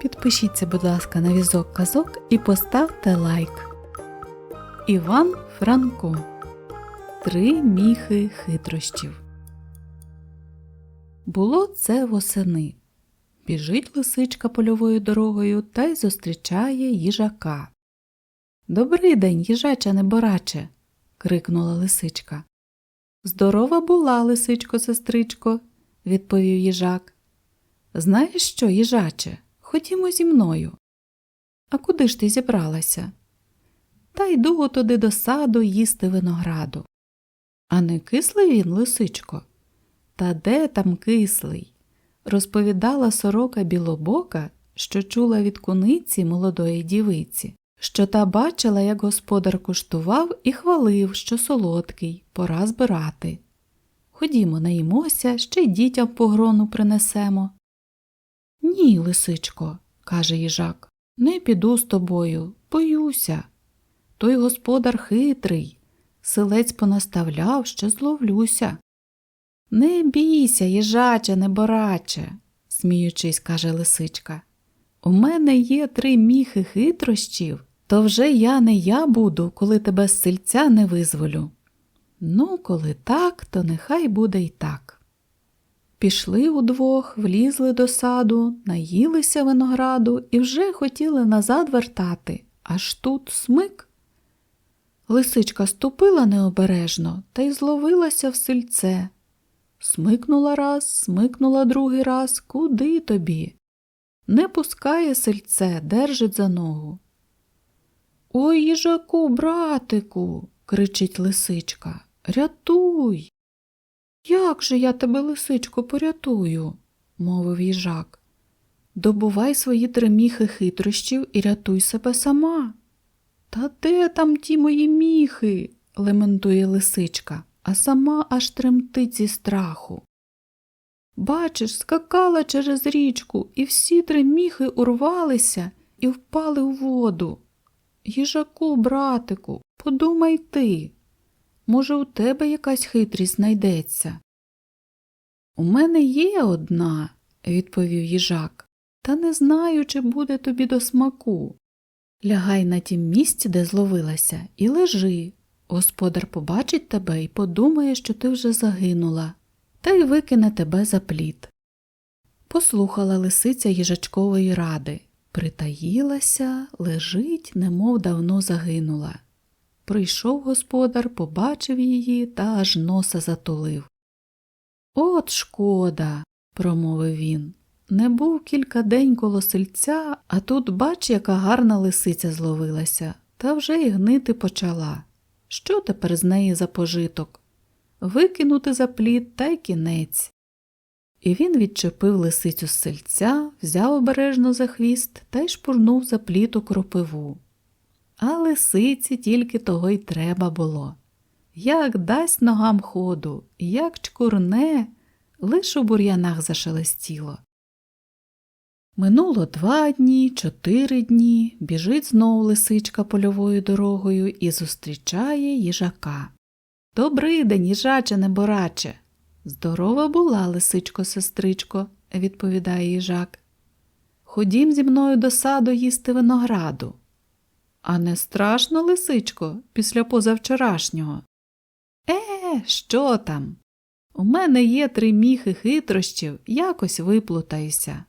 Підпишіться, будь ласка, на візок казок і поставте лайк. Іван Франко. Три міхи хитрощів. Було це восени. Біжить лисичка польовою дорогою та й зустрічає їжака. Добрий день, їжача небораче. крикнула лисичка. Здорова була, лисичко, сестричко, відповів їжак. Знаєш що, їжаче, ходімо зі мною. А куди ж ти зібралася? Та йду туди до саду їсти винограду. А не кислий він, лисичко? Та де там кислий? розповідала сорока білобока, що чула від куниці молодої дівиці, що та бачила, як господар куштував і хвалив, що солодкий, пора збирати. Ходімо, наїмося, ще й дітям погрону принесемо. Ні, лисичко, каже їжак, не піду з тобою, боюся. Той господар хитрий, селець понаставляв, що зловлюся. Не бійся, їжаче, небораче, сміючись, каже лисичка. У мене є три міхи хитрощів, то вже я не я буду, коли тебе з сельця не визволю. Ну, коли так, то нехай буде й так. Пішли удвох, влізли до саду, наїлися винограду і вже хотіли назад вертати, аж тут смик. Лисичка ступила необережно та й зловилася в сельце. Смикнула раз, смикнула другий раз, куди тобі? Не пускає сельце, держить за ногу. Ой, їжаку, братику, кричить лисичка. Рятуй. Як же я тебе, лисичко, порятую, мовив їжак. Добувай свої триміхи хитрощів і рятуй себе сама. Та де там ті мої міхи? лементує лисичка, а сама аж тремтить зі страху. Бачиш, скакала через річку, і всі три міхи урвалися і впали у воду. Їжаку, братику, подумай ти. Може, у тебе якась хитрість знайдеться? У мене є одна, відповів їжак, та не знаю, чи буде тобі до смаку. Лягай на тім місці, де зловилася, і лежи. Господар побачить тебе і подумає, що ти вже загинула, та й викине тебе за плід. Послухала лисиця їжачкової ради. Притаїлася, лежить, немов давно загинула. Прийшов господар, побачив її та аж носа затулив. От шкода, промовив він. Не був кілька день коло сельця, а тут бач, яка гарна лисиця зловилася, та вже й гнити почала. Що тепер з неї за пожиток? Викинути за плід та й кінець. І він відчепив лисицю з сельця, взяв обережно за хвіст та й шпурнув за плід у кропиву. А лисиці тільки того й треба було. Як дасть ногам ходу, як чкурне, лиш у бур'янах зашелестіло. Минуло два дні, чотири дні, біжить знов лисичка польовою дорогою і зустрічає їжака. Добрий день, їжаче небораче. Здорова була, лисичко, сестричко, відповідає їжак. Ходім зі мною до саду їсти винограду. А не страшно, лисичко, після позавчорашнього? Е, що там? У мене є три міхи хитрощів, якось виплутаюся.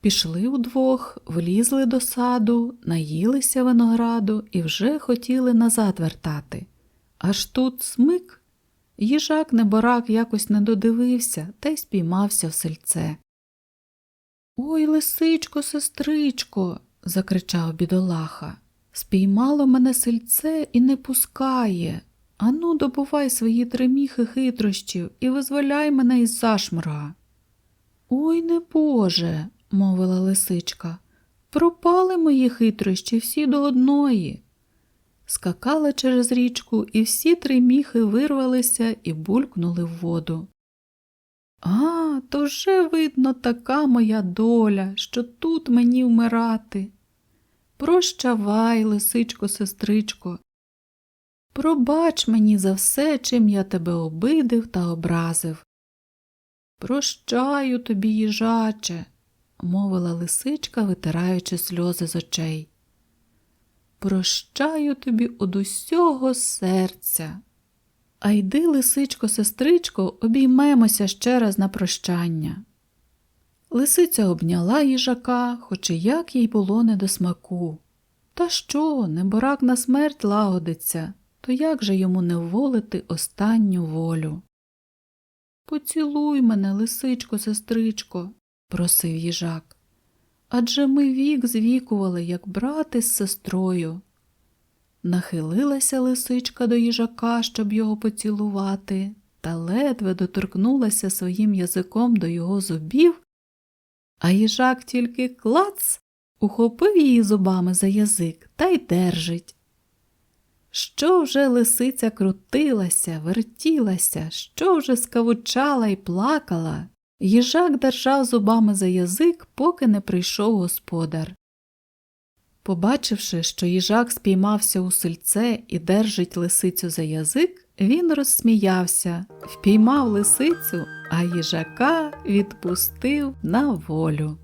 Пішли удвох, влізли до саду, наїлися винограду і вже хотіли назад вертати. Аж тут смик. Їжак неборак якось не додивився та й спіймався в сельце. Ой, лисичко, сестричко, закричав бідолаха. Спіймало мене сельце і не пускає. Ану, добувай свої триміхи хитрощів і визволяй мене із зашморга. Ой, не Боже, мовила лисичка. Пропали мої хитрощі всі до одної. Скакала через річку, і всі три міхи вирвалися і булькнули в воду. А, то вже, видно, така моя доля, що тут мені вмирати. Прощавай, лисичко, сестричко. Пробач мені за все, чим я тебе обидив та образив. Прощаю тобі, їжаче, мовила лисичка, витираючи сльози з очей. Прощаю тобі од усього серця. А йди, лисичко, сестричко, обіймемося ще раз на прощання. Лисиця обняла їжака, хоч і як їй було не до смаку. Та що, неборак на смерть лагодиться, то як же йому не вволити останню волю? Поцілуй мене, лисичко, сестричко, просив їжак. Адже ми вік звікували, як брати з сестрою. Нахилилася лисичка до їжака, щоб його поцілувати, та ледве доторкнулася своїм язиком до його зубів, а їжак тільки клац ухопив її зубами за язик та й держить. Що вже лисиця крутилася, вертілася, що вже скавучала і плакала, їжак держав зубами за язик, поки не прийшов господар. Побачивши, що їжак спіймався у сельце і держить лисицю за язик, він розсміявся, впіймав лисицю, а їжака відпустив на волю.